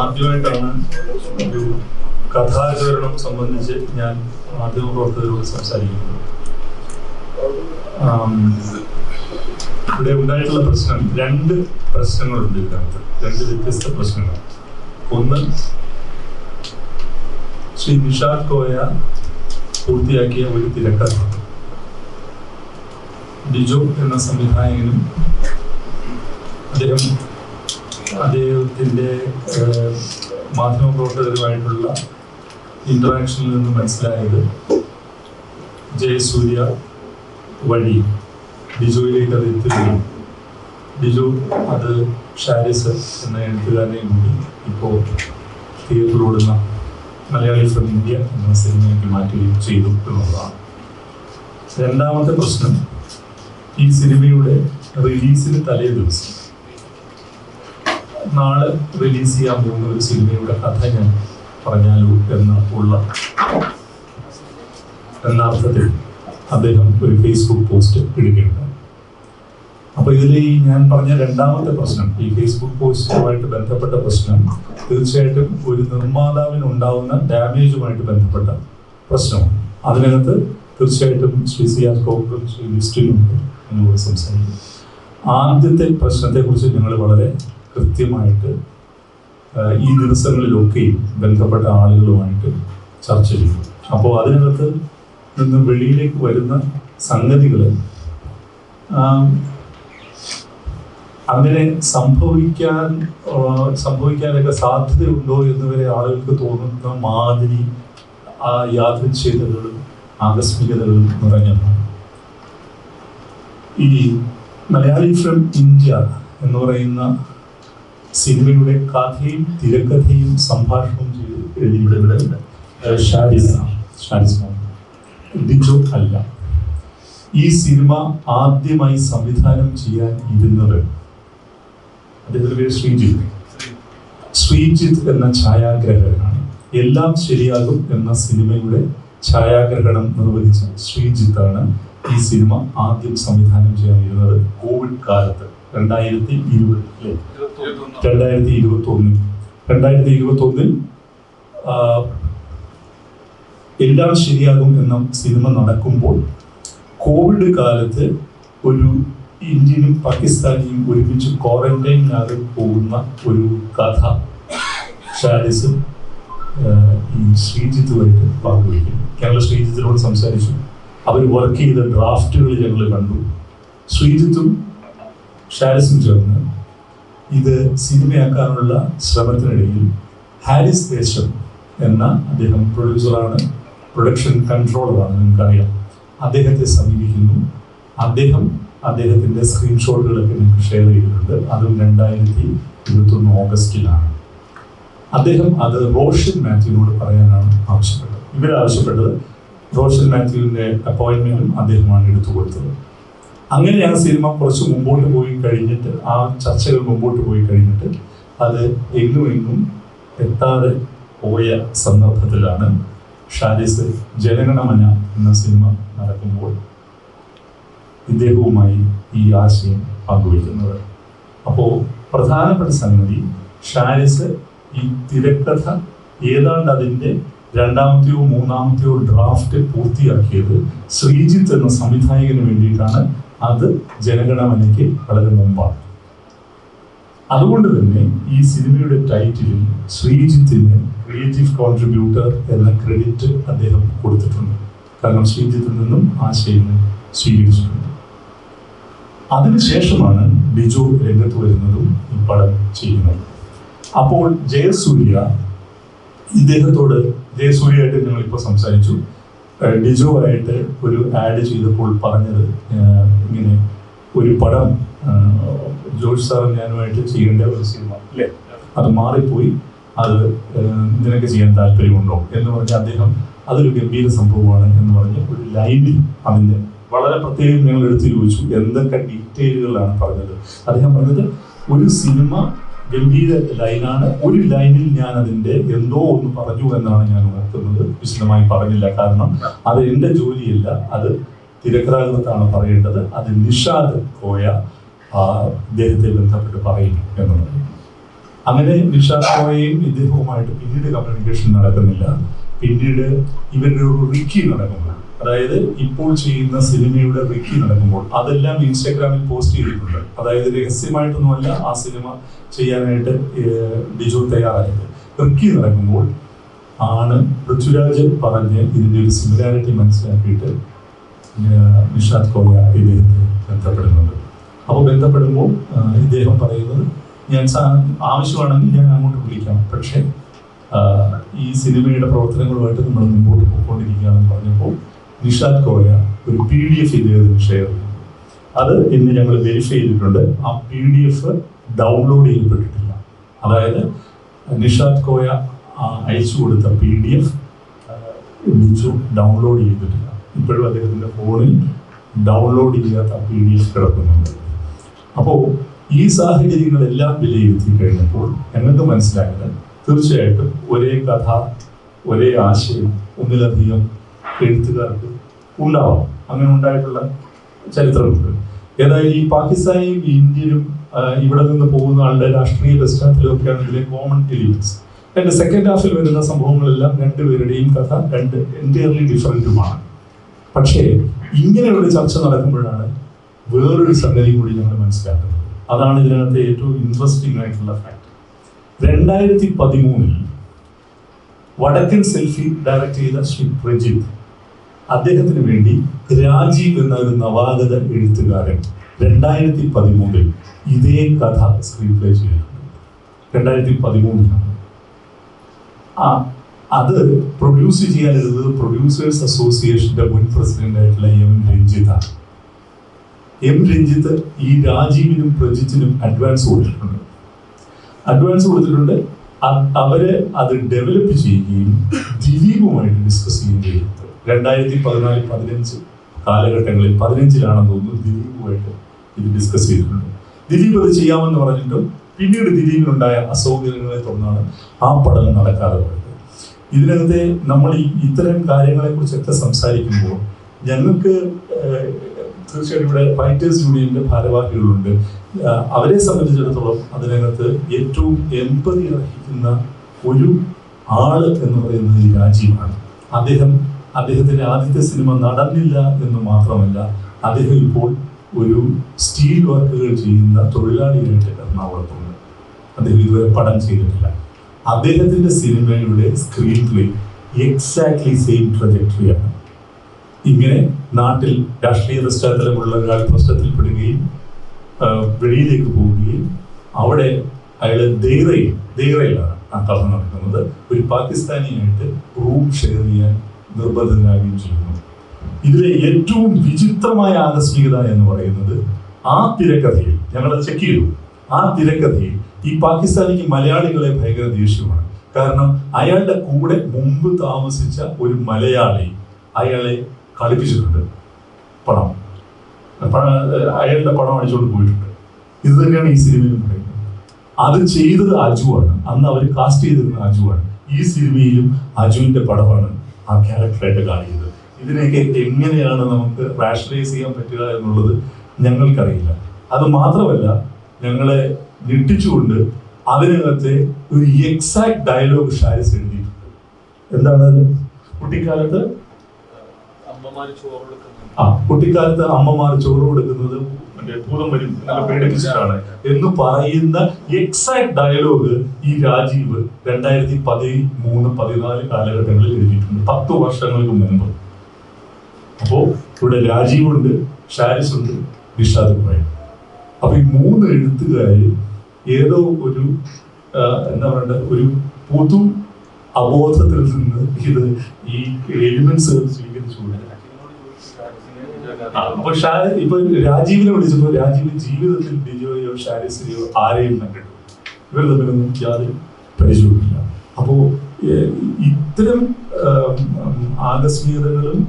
ആദ്യമായിട്ടാണ് ഒരു കഥാചരണം സംബന്ധിച്ച് ഞാൻ മാധ്യമപ്രവർത്തകരോട് സംസാരിക്കുന്നത്. ഇവിടെ ഉണ്ടായിട്ടുള്ള പ്രശ്നം രണ്ട് പ്രശ്നങ്ങളുണ്ട് ഇതിനകത്ത്. രണ്ട് വ്യത്യസ്ത പ്രശ്നങ്ങൾ. ഒന്ന് ശ്രീ നിഷാദ് കോയ പൂർത്തിയാക്കിയ ഒരു തിരക്കഥ ഡിജോ എന്ന സംവിധായകനും അദ്ദേഹം അദ്ദേഹത്തിന്റെ മാധ്യമപ്രവർത്തകരുമായിട്ടുള്ള ഇൻട്രാക്ഷനിൽ നിന്ന് മനസ്സിലായത് ജയസൂര്യ വഴി. ബിജുവിലേക്ക് അത് എത്തുകയും ബിജു അത് ഷാരിസ് എന്ന എഴുത്തുകാരനെയും കൂടി ഇപ്പോൾ തിയേറ്ററിലോടുന്ന മലയാളി ഫ്രം ഇന്ത്യ എന്ന സിനിമയ്ക്ക് മാറ്റുകയും ചെയ്തു എന്നുള്ളതാണ്. രണ്ടാമത്തെ പ്രശ്നം ഈ സിനിമയുടെ റിലീസിന് തലേ ദിവസം നാളെ റിലീസ് ചെയ്യാൻ പോകുന്ന ഒരു സിനിമയുടെ കഥ ഞാൻ പറഞ്ഞാലോ എന്ന് ഉള്ള എന്ന അർത്ഥത്തിൽ അദ്ദേഹം ഒരു ഫേസ്ബുക്ക് പോസ്റ്റ് ഇടുകയുണ്ട് അപ്പൊ ഇതിൽ ഈ ഞാൻ പറഞ്ഞ രണ്ടാമത്തെ പ്രശ്നം ഈ ഫേസ്ബുക്ക് പോസ്റ്റുമായിട്ട് ബന്ധപ്പെട്ട പ്രശ്നം തീർച്ചയായിട്ടും ഒരു നിർമ്മാതാവിന് ഉണ്ടാവുന്ന ഡാമേജുമായിട്ട് ബന്ധപ്പെട്ട പ്രശ്നമാണ്. അതിനകത്ത് തീർച്ചയായിട്ടും ശ്രീ സി ആർ കോപ്പും ശ്രീ ലിസ്റ്റിനും എന്നോട് സംസാരിക്കും. ആദ്യത്തെ പ്രശ്നത്തെക്കുറിച്ച് ഞങ്ങൾ വളരെ കൃത്യമായിട്ട് ഈ ദിവസങ്ങളിലൊക്കെയും ബന്ധപ്പെട്ട ആളുകളുമായിട്ട് ചർച്ച ചെയ്യും. അപ്പോൾ അതിനകത്ത് നിന്ന് വെളിയിലേക്ക് വരുന്ന സംഗതികൾ അങ്ങനെ സംഭവിക്കാൻ സംഭവിക്കാനൊക്കെ സാധ്യതയുണ്ടോ എന്ന് വരെ ആളുകൾക്ക് തോന്നുന്ന മാതിരി ആ യാദൃച്ഛികതകളും ആകസ്മികതകളും നിറഞ്ഞതാണ്. ഈ മലയാളി ഫ്രം ഇന്ത്യ എന്ന് പറയുന്ന സിനിമയുടെ കഥയും തിരക്കഥയും സംഭാഷണവും ചെയ്ത്. ഡിജോ അല്ല. ഈ സിനിമ ആദ്യമായി സംവിധാനം ചെയ്യാൻ ഇരുന്നത് അദ്ദേഹത്തിന്റെ പേര് ശ്രീജിത്ത്. ശ്രീജിത്ത് എന്ന ഛായാഗ്രഹകനാണ്. എല്ലാം ശരിയാകും എന്ന സിനിമയുടെ ഛായാഗ്രഹണം നിർവഹിച്ച ശ്രീജിത്താണ് ഈ സിനിമ ആദ്യം സംവിധാനം ചെയ്യാൻ ഇരുന്നത് കോവിഡ് കാലത്ത് രണ്ടായിരത്തി ഇരുപത് അല്ലേ രണ്ടായിരത്തി ഇരുപത്തി ഒന്നിൽ രണ്ടായിരത്തി ഇരുപത്തി ഒന്നിൽ എല്ലാം ശരിയാകും എന്ന സിനിമ നടക്കുമ്പോൾ കോവിഡ് കാലത്ത് ഒരു ഇന്ത്യനും പാകിസ്ഥാനിയും ഒരുമിച്ച് ക്വാറന്റൈനിനകത്ത് പോകുന്ന ഒരു കഥ ഷാരിസും ഈ ശ്രീജിത്തുമായിട്ട് പങ്കുവയ്ക്കും. ഞങ്ങൾ ശ്രീജിത്തിനോട് സംസാരിച്ചു. അവർ വർക്ക് ചെയ്ത ഡ്രാഫ്റ്റുകൾ ഞങ്ങൾ കണ്ടു. ശ്രീജിത്തും ഷാരിസും ചേർന്ന് ഇത് സിനിമയാക്കാനുള്ള ശ്രമത്തിനിടയിൽ ഹാരിസ് ദേശം എന്ന അദ്ദേഹം പ്രൊഡ്യൂസറാണ് പ്രൊഡക്ഷൻ കൺട്രോളറാണ് നിങ്ങൾക്കറിയാം. അദ്ദേഹത്തെ സമീപിക്കുന്നു. അദ്ദേഹം അദ്ദേഹത്തിന്റെ സ്ക്രീൻഷോട്ടുകളൊക്കെ നിങ്ങൾക്ക് ഷെയർ ചെയ്തിട്ടുണ്ട്. അതും രണ്ടായിരത്തി ഇരുപത്തൊന്ന് ഓഗസ്റ്റിലാണ്. അദ്ദേഹം അത് റോഷൻ മാത്യുവിനോട് പറയാനാണ് ആവശ്യപ്പെട്ടത്. ഇവരാവശ്യപ്പെട്ടത് റോഷൻ മാത്യുവിന്റെ അപ്പോയിൻമെന്റും അദ്ദേഹമാണ് എടുത്തു കൊടുത്തത് അങ്ങനെ ആ സിനിമ കുറച്ച് മുമ്പോട്ട് പോയി കഴിഞ്ഞിട്ട് ആ ചർച്ചകൾ മുമ്പോട്ട് പോയി കഴിഞ്ഞിട്ട് അത് എങ്ങും എങ്ങും എത്താതെ പോയ സന്ദർഭത്തിലാണ് ഷാരിസ് ജനഗണമന എന്ന സിനിമ നടക്കുമ്പോൾ ഇദ്ദേഹവുമായി ഈ ആശയം പങ്കുവയ്ക്കുന്നത്. അപ്പോൾ പ്രധാനപ്പെട്ട സംഗതി ഷാരിസ് ഈ തിരക്കഥ ഏതാണ്ട് അതിന്റെ രണ്ടാമത്തെയോ മൂന്നാമത്തെയോ ഡ്രാഫ്റ്റ് പൂർത്തിയാക്കിയത് ശ്രീജിത്ത് എന്ന സംവിധായകന് വേണ്ടിയിട്ടാണ് അത് ജനഗണമനയ്ക്ക് വളരെ മുമ്പാണ്. അതുകൊണ്ട് തന്നെ ഈ സിനിമയുടെ ടൈറ്റിലിൽ ശ്രീജിത്തിന് ക്രിയേറ്റീവ് കോൺട്രിബ്യൂട്ടർ എന്ന ക്രെഡിറ്റ് അദ്ദേഹം കൊടുത്തിട്ടുണ്ട്. കാരണം ശ്രീജിത്തിൽ നിന്നും ആശയങ്ങൾ സ്വീകരിച്ചിട്ടുണ്ട്. അതിനുശേഷമാണ് ബിജു രംഗത്ത് വരുന്നതും ഈ പടം ചെയ്യുന്നത്. അപ്പോൾ ജയസൂര്യ ഇദ്ദേഹത്തോട് ജയസൂര്യയായിട്ട് ഞങ്ങൾ ഇപ്പോൾ സംസാരിച്ചു. ഡിജോ ആയിട്ട് ഒരു ആഡ് ചെയ്തപ്പോൾ പറഞ്ഞത് ഇങ്ങനെ ഒരു പടം ജോർജ് സാറും ഞാനുമായിട്ട് ചെയ്യേണ്ട ഒരു സിനിമ അല്ലേ? അത് മാറിപ്പോയി. അത് നിനക്ക് ചെയ്യാൻ താല്പര്യമുണ്ടോ എന്ന് പറഞ്ഞ് അദ്ദേഹം അതൊരു ഗംഭീര സംഭവമാണ് എന്ന് പറഞ്ഞ് ഒരു ലൈനിൽ അതിന്റെ വളരെ പ്രത്യേകം ഞങ്ങൾ എടുത്തു ചോദിച്ചു എന്തൊക്കെ ഡീറ്റെയിലുകളാണ് പറഞ്ഞത്. അദ്ദേഹം പറഞ്ഞത് ഒരു സിനിമ ഗംഭീര ലൈനാണ് ഒരു ലൈനിൽ ഞാൻ അതിന്റെ എന്തോ ഒന്ന് പറഞ്ഞു എന്നാണ് ഞാൻ ഓർക്കുന്നത്. വിശദമായി പറഞ്ഞില്ല. കാരണം അത് എന്റെ ജോലിയല്ല. അത് തിരക്കഥാകൃത്താണ് പറയേണ്ടത്. അത് നിഷാദ് കോയ ഇദ്ദേഹത്തെ ബന്ധപ്പെട്ട് പറയും എന്നുള്ളത്. അങ്ങനെ നിഷാദ് കോയയും ഇദ്ദേഹവുമായിട്ട് പിന്നീട് കമ്മ്യൂണിക്കേഷൻ നടക്കുന്നില്ല. പിന്നീട് ഇവരുടെ ഒരു റിക്കി നടക്കുമ്പോൾ അതായത് ഇപ്പോൾ ചെയ്യുന്ന സിനിമയുടെ റിക്കി നടക്കുമ്പോൾ അതെല്ലാം ഇൻസ്റ്റാഗ്രാമിൽ പോസ്റ്റ് ചെയ്തിട്ടുണ്ട്. അതായത് രഹസ്യമായിട്ടൊന്നുമല്ല ആ സിനിമ ചെയ്യാനായിട്ട് ബിജു തയ്യാറായത്. റിക്കി നടക്കുമ്പോൾ ആണ് പൃഥ്വിരാജ് പറഞ്ഞ് ഇതിന്റെ ഒരു സിമിലാരിറ്റി മനസ്സിലാക്കിയിട്ട് നിഷാദ് കോയ ഇദ്ദേഹത്തെ ബന്ധപ്പെടുന്നുണ്ട്. അപ്പോൾ ബന്ധപ്പെടുമ്പോൾ ഇദ്ദേഹം പറയുന്നത് ഞാൻ ആവശ്യമാണെങ്കിൽ ഞാൻ അങ്ങോട്ട് വിളിക്കാം. പക്ഷേ ഈ സിനിമയുടെ പ്രവർത്തനങ്ങളുമായിട്ട് നമ്മൾ മുമ്പോട്ട് പോയിക്കൊണ്ടിരിക്കുകയാണെന്ന് പറഞ്ഞപ്പോൾ നിഷാദ് കോയ ഒരു പി ഡി എഫ് ഇദ്ദേഹത്തിന് ഷെയർ ചെയ്തു. അത് ഇന്ന് ഞങ്ങൾ വെരിഫൈ ചെയ്തിട്ടുണ്ട്. ആ പി ഡി എഫ് ഡൗൺലോഡ് ചെയ്യപ്പെട്ടിട്ടില്ല. അതായത് നിഷാദ് കോയ അയച്ചു കൊടുത്ത പി ഡി എഫ് ഡൗൺലോഡ് ചെയ്തിട്ടില്ല. ഇപ്പോഴും അദ്ദേഹത്തിന്റെ ഫോണിൽ ഡൗൺലോഡ് ചെയ്യാത്ത പി ഡി എഫ് കിടക്കുന്നുണ്ട്. അപ്പോൾ ഈ സാഹചര്യങ്ങളെല്ലാം വിലയിരുത്തി കഴിഞ്ഞപ്പോൾ ഞങ്ങൾക്ക് മനസ്സിലായത് തീർച്ചയായിട്ടും ഒരേ കഥ ഒരേ ആശയം ഒന്നിലധികം എഴുത്തുകാർക്ക് ഉണ്ടാവാം. അങ്ങനെ ഉണ്ടായിട്ടുള്ള ചരിത്രമുണ്ട്. ഏതായാലും ഈ പാകിസ്ഥാനെയും ഇന്ത്യയിലും ഇവിടെ നിന്ന് പോകുന്ന ആളുടെ രാഷ്ട്രീയ പശ്ചാത്തലമൊക്കെയാണ് ഇതിലെ കോമൺ എലിമെന്റ്സ് എന്റെ സെക്കൻഡ് ഹാഫിൽ വരുന്ന സംഭവങ്ങളെല്ലാം രണ്ടുപേരുടെയും കഥ രണ്ട് എന്റയർലി ഡിഫറന്റുമാണ് പക്ഷേ ഇങ്ങനെയുള്ള ചർച്ച നടക്കുമ്പോഴാണ് വേറൊരു സംഗതി കൂടി ഞങ്ങൾ മനസ്സിലാക്കുന്നത്. അതാണ് ഇതിനകത്തെ ഏറ്റവും ഇൻട്രസ്റ്റിംഗ് ആയിട്ടുള്ള ഫാക്ട് രണ്ടായിരത്തി പതിമൂന്നിൽ വടക്കൻ സെൽഫി ഡയറക്ട് ചെയ്ത ശ്രീ പ്രജിത്ത് അദ്ദേഹത്തിന് വേണ്ടി രാജീവ് എന്ന ഒരു നവാഗത എഴുത്തുകാരൻ രണ്ടായിരത്തി പതിമൂന്നിൽ ഇതേ കഥ സ്ക്രീൻ പ്ലേ ചെയ്യുന്നു രണ്ടായിരത്തി പതിമൂന്നിലാണ് ആ അത് പ്രൊഡ്യൂസ് ചെയ്യാനുള്ളത് പ്രൊഡ്യൂസേഴ്സ് അസോസിയേഷന്റെ മുൻ പ്രസിഡന്റ് ആയിട്ടുള്ള എം രഞ്ജിത്താണ് എം രഞ്ജിത്ത് ഈ രാജീവിനും പ്രജിത്തിനും അഡ്വാൻസ് കൊടുത്തിട്ടുണ്ട്. അഡ്വാൻസ് കൊടുത്തിട്ടുണ്ട്. അവർ അത് ഡെവലപ്പ് ചെയ്യുകയും ദിലീപുമായിട്ട് ഡിസ്കസ് ചെയ്യുകയും രണ്ടായിരത്തി പതിനാല് പതിനഞ്ച് കാലഘട്ടങ്ങളിൽ പതിനഞ്ചിലാണെന്ന് തോന്നുന്നു ദിലീപുമായിട്ട് ഇത് ഡിസ്കസ് ചെയ്തിട്ടുണ്ട്. ദിലീപ് അത് ചെയ്യാമെന്ന് പറഞ്ഞിട്ടും പിന്നീട് ദിലീപിനുണ്ടായ അസൗകര്യങ്ങളെ തുടർന്നാണ് ആ പഠനം നടക്കാതെ പോയത്. ഇതിനകത്തെ നമ്മൾ ഈ ഇത്തരം കാര്യങ്ങളെ കുറിച്ചൊക്കെ സംസാരിക്കുമ്പോൾ ഞങ്ങൾക്ക് തീർച്ചയായിട്ടും ഇവിടെ ഫൈറ്റേഴ്സ് യൂണിയന്റെ ഭാരവാഹികളുണ്ട്. അവരെ സംബന്ധിച്ചിടത്തോളം അതിനകത്ത് ഏറ്റവും എൺപതി അർഹിക്കുന്ന ഒരു ആൾ എന്ന് പറയുന്നത് രാജീവാണ്. അദ്ദേഹം അദ്ദേഹത്തിന്റെ ആദ്യത്തെ സിനിമ നടന്നില്ല എന്ന് മാത്രമല്ല അദ്ദേഹം ഇപ്പോൾ ഒരു സ്റ്റീൽ വർക്കുകൾ ചെയ്യുന്ന തൊഴിലാളിയായിട്ട് എറണാകുളത്തുണ്ട്. അദ്ദേഹം ഇതുവരെ പടം ചെയ്തിട്ടില്ല. അദ്ദേഹത്തിന്റെ സിനിമയുടെ സ്ക്രീൻ പ്ലേ എക്സാക്ട്ലി സെയിം പ്രൊജക്ടറിയാണ് ഇങ്ങനെ നാട്ടിൽ രാഷ്ട്രീയ പശ്ചാത്തലമുള്ള ഒരാൾ പ്രശ്നത്തിൽപ്പെടുകയും വെളിയിലേക്ക് പോവുകയും അവിടെ അയാൾ ദേറയിൽ ദൈറയിലാണ് ആ കഥ നടക്കുന്നത്. ഒരു പാകിസ്ഥാനിയായിട്ട് റൂം ഷെയർ ചെയ്യാൻ നിർബന്ധനാകുകയും ചെയ്യുന്നു. ഇതിലെ ഏറ്റവും വിചിത്രമായ ആകസ്മികത എന്ന് പറയുന്നത് ആ തിരക്കഥയിൽ ഞങ്ങളത് ചെക്ക് ചെയ്തു. ആ തിരക്കഥയിൽ ഈ പാകിസ്ഥാനിക്ക് മലയാളികളെ ഭയങ്കര ദേഷ്യമാണ്. കാരണം അയാളുടെ കൂടെ മുമ്പ് താമസിച്ച ഒരു മലയാളി അയാളെ കളിപ്പിച്ചിട്ടുണ്ട്. പണം. അയാളുടെ പണം അടിച്ചുകൊണ്ട് പോയിട്ടുണ്ട്. ഇത് തന്നെയാണ് ഈ സിനിമയിൽ പറയുന്നത്. അത് ചെയ്തത് അജുവാണ്. അന്ന് അവർ കാസ്റ്റ് ചെയ്തിരുന്ന അജുവാണ്. ഈ സിനിമയിലും അജുവിന്റെ പടമാണ് ആ ക്യാരക്ടറായിട്ട് കാണിക്കുന്നത്. ഇതിനെയൊക്കെ എങ്ങനെയാണ് നമുക്ക് റാഷണലൈസ് ചെയ്യാൻ പറ്റുക എന്നുള്ളത് ഞങ്ങൾക്കറിയില്ല. അത് മാത്രമല്ല ഞങ്ങളെ ഞെട്ടിച്ചുകൊണ്ട് അതിനകത്തെ ഒരു എക്സാക്ട് ഡയലോഗ് ഷാരിസ് എഴുതിയിട്ടുണ്ട്. എന്താണ് അത്? കുട്ടിക്കാലത്ത്? ആ കുട്ടിക്കാലത്ത് അമ്മമാർ ചോറ് കൊടുക്കുന്നത് മറ്റേ ഭൂതം വരും പേടിപ്പിച്ചിട്ടാണ്. എന്ന് പറയുന്ന എക്സാക്ട് ഡയലോഗ് ഈ രാജീവ് രണ്ടായിരത്തി പതിമൂന്ന് പതിനാല് കാലഘട്ടങ്ങളിൽ എഴുതിയിട്ടുണ്ട്. പത്ത് വർഷങ്ങൾക്ക് മുമ്പ്. അപ്പോ ഇവിടെ രാജീവ് ഉണ്ട് ഷാരിസ് ഉണ്ട് നിഷാദ് കോയ അപ്പൊ ഈ മൂന്ന് എഴുത്തുകാര് ഏതോ ഒരു എന്താ പറയണ്ട ഒരു പൊതു അബോധത്തിൽ നിന്ന് ഇത് ഈ എലിമെന്റ്സ് സ്വീകരിച്ചുകൊണ്ട് ആ, അപ്പൊ ഷാ- ഇപ്പൊ രാജീവിനെ വിളിച്ചപ്പോ രാജീവ് ജീവിതത്തിൽ ബിജോയോ ഷാരിസിനെയോ ആരെയും കണ്ടിട്ടു ഇവർ തമ്മിലൊന്നും യാതൊരു പരിചയമില്ല അപ്പോ ഇത്തരം ആകസ്മികതകളും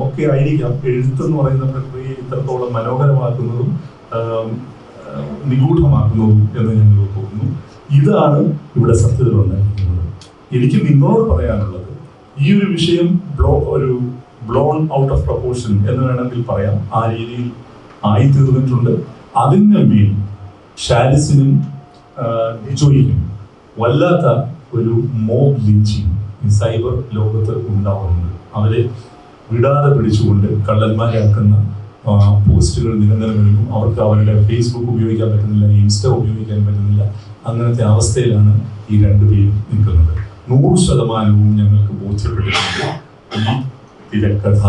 ഒക്കെ ആയിരിക്കാം എഴുത്തെന്ന് പറയുന്ന പ്രക്രിയയെ ഇത്രത്തോളം മനോഹരമാക്കുന്നതും നിഗൂഢമാക്കുന്നതും എന്ന് ഞങ്ങൾ തോന്നുന്നു ഇതാണ് ഇവിടെ സത്യത്തിൽ ഉണ്ടായിരിക്കുന്നത് എനിക്ക് നിങ്ങളോട് പറയാനുള്ളത് ഈ ഒരു വിഷയം ബ്ലോ ഒരു ബ്ലോൺ ഔട്ട് ഓഫ് പ്രപ്പോർഷൻ എന്ന് വേണമെങ്കിൽ പറയാം. ആ രീതിയിൽ ആയി തീർന്നിട്ടുണ്ട് അതിന് മേൽ ഷാരിസിനും ആ, ഡിജോയിനും വല്ലാത്ത ഒരു മോബ് ലിഞ്ചിങ് ഈ സൈബർ ലോകത്ത് ഉണ്ടാവുന്നുണ്ട്. അവരെ വിടാതെ പിടിച്ചുകൊണ്ട് കള്ളന്മാരാക്കുന്ന പോസ്റ്റുകൾ നിരന്തരം വരുന്നു അവർക്ക് അവരുടെ ഫേസ്ബുക്ക് ഉപയോഗിക്കാൻ പറ്റുന്നില്ല ഇൻസ്റ്റ ഉപയോഗിക്കാൻ പറ്റുന്നില്ല അങ്ങനത്തെ അവസ്ഥയിലാണ് ഈ രണ്ടുപേരും നിൽക്കുന്നത്. നൂറ് ശതമാനവും ഞങ്ങൾക്ക് ബോധ്യപ്പെട്ടിട്ടുണ്ട്. ഈ തിരക്കഥ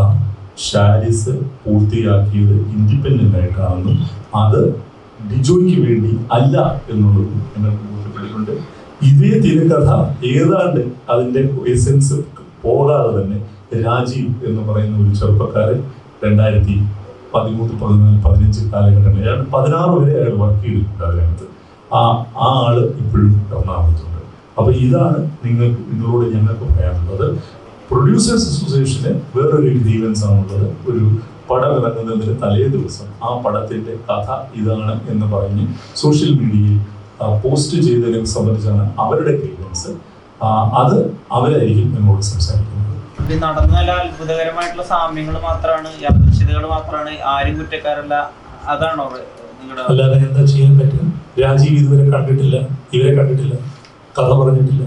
ഷാരിസ് പൂർത്തിയാക്കിയത് ഇൻഡിപെൻഡന്റ് ആയിട്ടാണെന്നും അത് ഡിജോയ്ക്ക് വേണ്ടി അല്ല എന്നുള്ളതും ഞങ്ങൾക്ക് ബോധ്യപ്പെട്ടിട്ടുണ്ട്. ഇതേ തിരക്കഥ ഏതാണ്ട് അതിന്റെ എസെൻസ് പോകാതെ തന്നെ രാജീവ് എന്ന് പറയുന്ന ഒരു ചെറുപ്പക്കാരൻ രണ്ടായിരത്തി പതിമൂന്ന് പതിനാല് പതിനഞ്ച് കാലഘട്ടങ്ങളിൽ അയാൾ പതിനാറ് വരെ അയാൾ വർക്ക് ചെയ്തിട്ടുണ്ട് അതിനകത്ത്. ആ ആ ആൾ ഇപ്പോഴും എറണാകുളത്തുണ്ട് അപ്പൊ ഇതാണ് നിങ്ങൾക്ക് ഇതിനോട് ഞങ്ങൾക്ക് പറയാനുള്ളത്. പ്രൊഡ്യൂസേഴ്സ് അസോസിയേഷന് വേറൊരു ഗ്രീവൻസ് ആണുള്ളത് ഒരു പടം ഇറങ്ങുന്നതിന് തലേ ദിവസം ആ പടത്തിന്റെ കഥ ഇതാണ് എന്ന് പറഞ്ഞ് സോഷ്യൽ മീഡിയയിൽ പോസ്റ്റ് ചെയ്തതിനെ സംബന്ധിച്ചാണ് അവരുടെ ഗ്രീവൻസ് അത് അവരായിരിക്കും നിങ്ങളോട് സംസാരിക്കുന്നത്. നടന്ന അത്ഭുതകരമായിട്ടുള്ള സാമ്യങ്ങൾ മാത്രമാണ് യാദൃശ്യതകൾ മാത്രമാണ് ആരും കുറ്റക്കാരല്ല അതാണോ അല്ലാതെ എന്താ ചെയ്യാൻ പറ്റും രാജീവ് ഇതുവരെ കണ്ടിട്ടില്ല ഇവരെ കണ്ടിട്ടില്ല കഥ പറഞ്ഞിട്ടില്ല.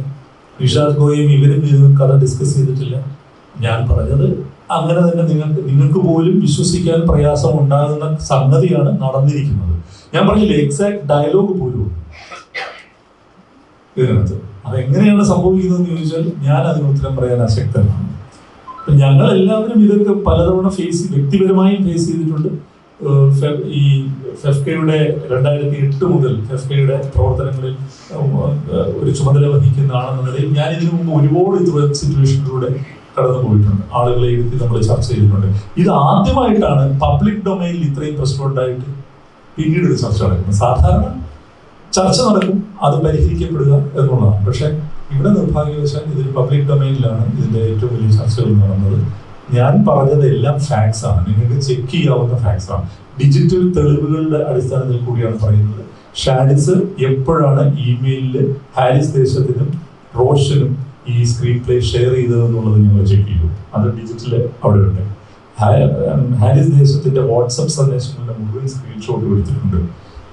നിഷാദ് ഗോയയും ഇവരും ഇത് കഥ ഡിസ്കസ് ചെയ്തിട്ടില്ല. ഞാൻ പറഞ്ഞത് അങ്ങനെ തന്നെ നിങ്ങൾക്ക് നിങ്ങൾക്ക് പോലും വിശ്വസിക്കാൻ പ്രയാസം ഉണ്ടാകുന്ന സംഗതിയാണ് നടന്നിരിക്കുന്നത്. ഞാൻ പറഞ്ഞില്ല എക്സാക്ട് ഡയലോഗ് പോലും ഇതിനകത്ത്. അതെങ്ങനെയാണ് സംഭവിക്കുന്നതെന്ന് ചോദിച്ചാൽ ഞാൻ അതിന് ഉത്തരം പറയാൻ അശക്തനാണ്. ഞങ്ങൾ എല്ലാവരും ഇതൊക്കെ പലതവണ ഫേസ് വ്യക്തിപരമായും ഫേസ് ചെയ്തിട്ടുണ്ട്. ഈ ഫെഫ്കയുടെ രണ്ടായിരത്തി എട്ട് മുതൽ ഫെഫ്കയുടെ പ്രവർത്തനങ്ങളിൽ ഒരു ചുമതല വഹിക്കുന്ന ആളെന്ന നിലയിൽ ഞാൻ ഇതിനു മുമ്പ് ഒരുപാട് ഇത്തരം സിറ്റുവേഷനിലൂടെ കടന്നു പോയിട്ടുണ്ട്. ആളുകളെ ഇരുത്തി നമ്മൾ ചർച്ച ചെയ്തിട്ടുണ്ട്. ഇത് ആദ്യമായിട്ടാണ് പബ്ലിക് ഡൊമൈനിൽ ഇത്രയും പ്രശ്നമുണ്ടായിട്ട് പിന്നീട് ഒരു ചർച്ച നടക്കുന്നത്. സാധാരണ ചർച്ച നടക്കും അത് പരിഹരിക്കപ്പെടുക എന്നുള്ളതാണ്. പക്ഷെ ഇവിടെ നിർഭാഗ്യവശാൽ ഇതൊരു പബ്ലിക് ഡൊമൈനിലാണ് ഇതിന്റെ ഏറ്റവും വലിയ ചർച്ചകൾ നടന്നത് ഞാൻ പറഞ്ഞത് എല്ലാം ഫാക്ട്സ് ആണ്. നിങ്ങൾക്ക് ചെക്ക് ചെയ്യാവുന്ന ഫാക്ട്സ് ആണ്. ഡിജിറ്റൽ തെളിവുകളുടെ അടിസ്ഥാനത്തിൽ കൂടിയാണ് പറയുന്നത്. ഷാരിസ് എപ്പോഴാണ് ഇമെയിലിൽ ഹാരിസ് ദേശത്തിനും റോഷനും ഈ സ്ക്രീൻ പ്ലേ ഷെയർ ചെയ്തത് എന്നുള്ളത് ഞങ്ങൾ ചെക്ക് ചെയ്തു അത് ഡിജിറ്റൽ അവിടെ ഉണ്ട്. ഹാരിസ് ദേശത്തിന്റെ വാട്സപ്പ് സന്ദേശങ്ങളുടെ മുഴുവൻ സ്ക്രീൻഷോട്ട് എടുത്തിട്ടുണ്ട്.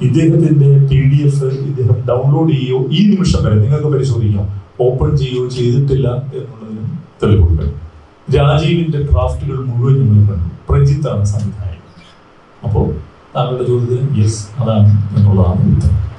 ഇദ്ദേഹത്തിന്റെ പി ഡി എഫ് ഇദ്ദേഹം ഡൗൺലോഡ് ചെയ്യുകയോ ഈ നിമിഷം വരെ നിങ്ങൾക്ക് പരിശോധിക്കാം. ഓപ്പൺ ചെയ്യുകയോ ചെയ്തിട്ടില്ല എന്നുള്ളതിനും തെളിവുണ്ട്. രാജീവിന്റെ ഡ്രാഫ്റ്റുകൾ മുഴുവൻ ഞങ്ങൾ കണ്ടു. പ്രജിത്താണ് സംവിധായകൻ. അപ്പോൾ താങ്കളുടെ ചോദ്യത്തിന് യെസ് അതാണ് എന്നുള്ളതാണ് ഉത്തരം.